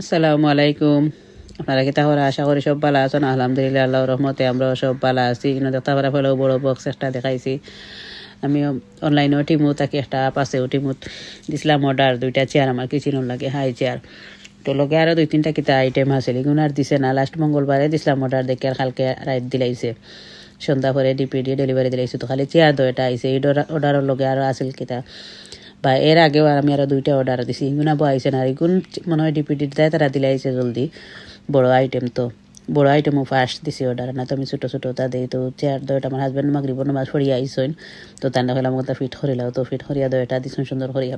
আসসালামু আলাইকুম। আপনারা কি তাহলে আশা করি সব ভালো আছেন? আলহামদুলিল্লাহ আল্লাহ রহমতে আমরা সব ভালো আছি। কিন্তু দেখতে পারা ফেলেও বড় বক্স একটা দেখাইছি। আমি অনলাইনেও টিমু তাকে একটা আপ আছে ও টিমুত দিছিলাম অর্ডার দুইটা চেয়ার আমার কিচিনোর লাগে হাই চেয়ার তো লগে আরও দুই তিনটা কিতা আইটেম আছে এগুলো আর দিছে না লাস্ট মঙ্গলবারে দিছিলাম অর্ডার দেখে আর কালকে রাইট দিলাইছে। সন্ধ্যা পরে ডিপি দিয়ে ডেলিভারি দিলাইছে, তো খালি চেয়ার দয়টা আইছে, এই অর্ডারের লগে আরও আছিল কিতা। বা এর আগেও আর আমি আরও দুইটা অর্ডার দিছি। ইগুনা বহাইছে না এগুন মনে হয় ডিপিটি দেয় তারা দিলাইছে জলদি। বড় আইটেম তো। বড় আইটেমও ফার্স্ট দিছি অর্ডার না তো আমি ছোটো ছোটো তা দিই। তো চেয়ার দয়টা আমার হাজব্যান্ড মাগরিব নামাজ পড়িয়া আইসইন। তো তান্ডা হইলাম ওটা ফিট করিলাও তো ফিট করিয়া দয়টা দিছুন সুন্দর করিয়া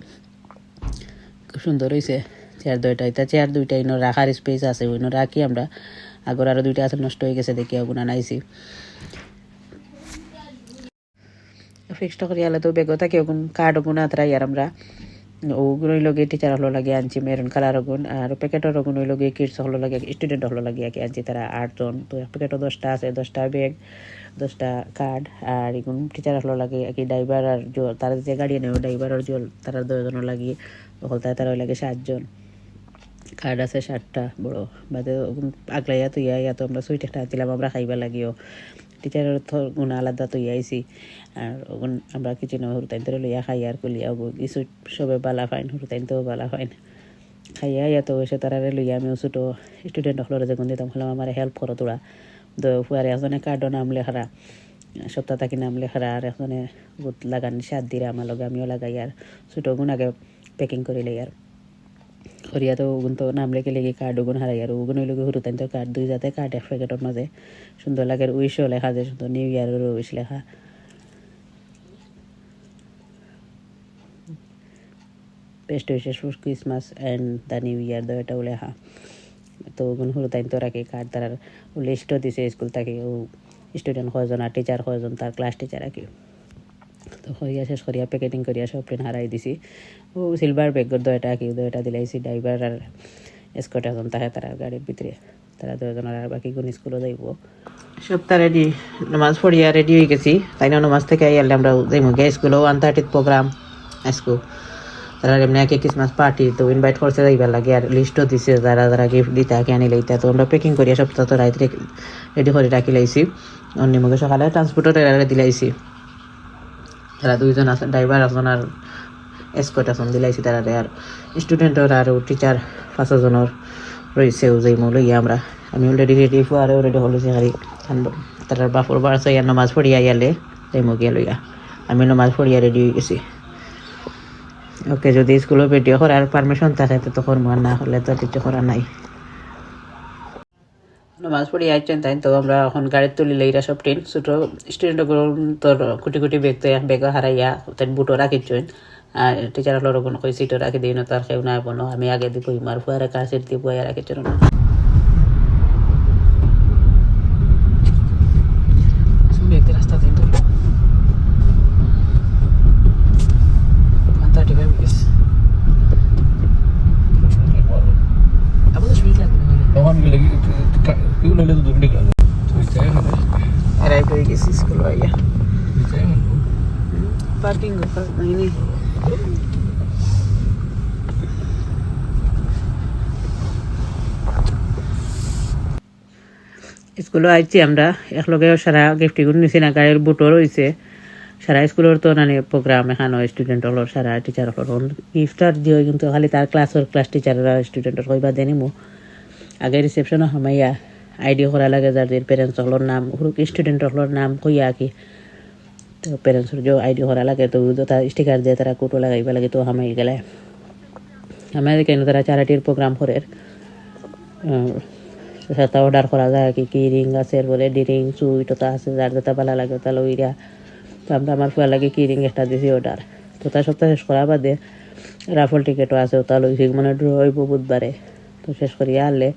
খুব সুন্দর হয়েছে চেয়ার দুইটা এটা চেয়ার দুইটা ইনো রাখার স্পেস আছে ওইনো রাখি আমরা। আগর আরও দুইটা আছে, নষ্ট হয়ে গেছে দেখি ওগুনা নাইছি। ফিক্সড করি আলে তো বেগো থাকে ওগুন কার্ড ওগুন আতরাই আর আমরা। ওগুন ওই লগে টিচার হলো লাগে আনছি মেরুন কালার ওগুন আর প্যাকেটের ওগুন ওই লগে কিডস হলো লাগে স্টুডেন্ট হলো লাগে আগে আনছি তারা আটজন তো প্যাকেটও দশটা আছে, দশটা ব্যাগ দশটা কার্ড আর এগুন টিচার হলো লাগে কি ড্রাইভার আর জল তারা যে গাড়ি নেও ড্রাইভার আর জল তারা দুজনও লাগে তাই তারা লাগে সাতজন। কার্ড আছে সাতটা বড়। বাদে আগলাইয়া তো ইয়া তো আমরা সুইট একটা দিলাম আমরা খাইবা লাগিও। টিচারের তো গুণ আলাদা তো ইয়াইছি আর ওগুন আমরা কিচেনে হুরতাইন তো লইয়া খাই আর কলিয়া কিছু সবে বালা ফাইন হুরতাইন তো বালা ফাইন খাইয়া ইয়া তো এসে তারারে লইয়া আমিও ছোটো স্টুডেন্ট হলরে যখন দিতাম হলাম আমার হেল্প করো তোরা তো ফুয়ারে একজনে কার্ডও নাম লেখারা সপ্তাহ থাকি নাম লেখারা আর একজনে বুট লাগান সাত দিরে আমার লগে, আমিও লাগাই আর ছোটো গুণ আগে প্যাকিং করে লই আর তো ওগুন তো নাম লেগে লেগে কার্ড ওগুন হারাই আর ওগুন ওই হরু তাই তো কার্ড দুই যাতে কার্ড এক প্যাকেটের মাঝে সুন্দর লাগে উইশও লেখা যায় সুন্দর নিউ ইয়ারের উইশ লেখা। Best wishes for Christmas and the new year দো এটাও লেখা তো ওগুন হরু তাই তো রাখে কার্ড তার লিস্টও দিছে, স্কুল থেকে ও স্টুডেন্ট কয়জন আর টিচার কয়জন তার ক্লাস টিচার আর কি তো হইয়া শেষ করিয়া প্যাকেটিং করিয়া সব প্লেন হারাই দিছি। ও সিলভার ব্যাগর দয়টা কি দয়টা দিলাইছি ড্রাইভার আর এসকট এখন তাহে তারা গাড়ির ভিতরে তারা দুজন আর বাকি কোন স্কুলে যাইব সপ্তাহ রেডি নামাজ পড়িয়া রেডি হয়ে গেছি। তাই না নামাজ থেকে আইয়ালে আমরা যাইমু গিয়ে স্কুলেও ওয়ান থার্টিত প্রোগ্রাম স্কুল তারা এমনি একে ক্রিসমাস পার্টি তো ইনভাইট করছে যাইবার লাগে আর লিস্টও দিছে যারা যারা গিফট দিতে আগে আনি লইতে তো আমরা প্যাকিং করিয়া সপ্তাহ তো রাইতে রেডি করে রাখি লাইছি অন্য মুখে সকালে ট্রান্সপোর্টও দিলাইছি তারা দুইজন আছে ড্রাইভার আছেন আর এসকট আছেন, দিলাইছি তারা আর স্টুডেন্টর আর টিচার পাঁচজনের রয়েছে যে মূল আমরা, আমি অলরেডি রেডি আর অলরেডি হলেছি হারি তার বাপর বাড়ছে ইয়ার নমাজ পড়িয়া ইয়ালে যাই মো গিয়া লইয়া আমি নমাজ পড়িয়া রেডি হয়ে গেছি। ওকে যদি স্কুলে ভিডিও করার পারমিশন থাকে, তো তখন না হলে তো কিছু করা নাই। নামাজ পড়ি আইছেন, তাই তো আমরা এখন গাড়ির তুলি লইরা সব ট্রেন ছোট স্টুডেন্ট তোর কুটি কুটি বেগ তো বেগ হারাইয়া তাই বুটো রাখিছেন আর টিচার হলো কই সিটও রাখি দিই না, তার কেউ না বনো। আমি আগে দিব, ইমার ফুয়ারে কার সিট দিব রাখিছেন না রাস্তা দিন তো থার্টি ফাইভ গেছে আমাদের সুইট লাগবে তখন গেলে স্কুল ভাইয়া পার্কিং হয়নি স্কুলে আইছি আমরা। একলগে সারা গিফটি গুলো নিছি না গাড়ির বুটও রয়েছে। সারা স্কুলের তো নানি প্রোগ্রাম এখানে স্টুডেন্ট হলো, সারা টিচার হলো। গিফটার দিয়ে কিন্তু খালি তার ক্লাসের ক্লাস টিচাররা স্টুডেন্টের কইবা দেনি মো আগে রিসেপশনে হামাইয়া আইডি করা লাগে যাদের প্যারেন্টস হলোর নাম স্টুডেন্ট হলোর নাম কইয়া কি। তো প্যারেন্টসর যে আইডি করা লাগে, তো তার স্টিকার দিয়ে তারা কোটো লাগাইবা লাগে, তো হামাই গেলে। আমাদের কেন তারা চ্যারিটির প্রোগ্রাম করে সেটা অর্ডার করা যায়, কি কি রিং আছে এরপরে ডি রিং সুইট ওটা আছে যার যেটা ভালো লাগে ওটা লইরা তো আমরা আমার ফুয়া লাগে কি রিং একটা দিছি অর্ডার তো তার সপ্তাহ শেষ করা বাদে রাফল টিকেটও আছে, ওটা লইছি মানে ড্র হইব বুধবারে তো শেষ করিয়া আনলে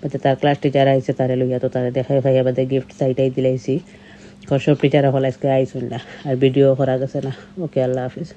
বাদে তার ক্লাস টিচার আইসে তারে লইয়া তো তারে দেখাই ভাইয়া বাদে গিফট সাইটাই দিলাইছি সব টিচার হল আইসুন না আর ভিডিও করা গেছে না ওকে আল্লাহ হাফিজ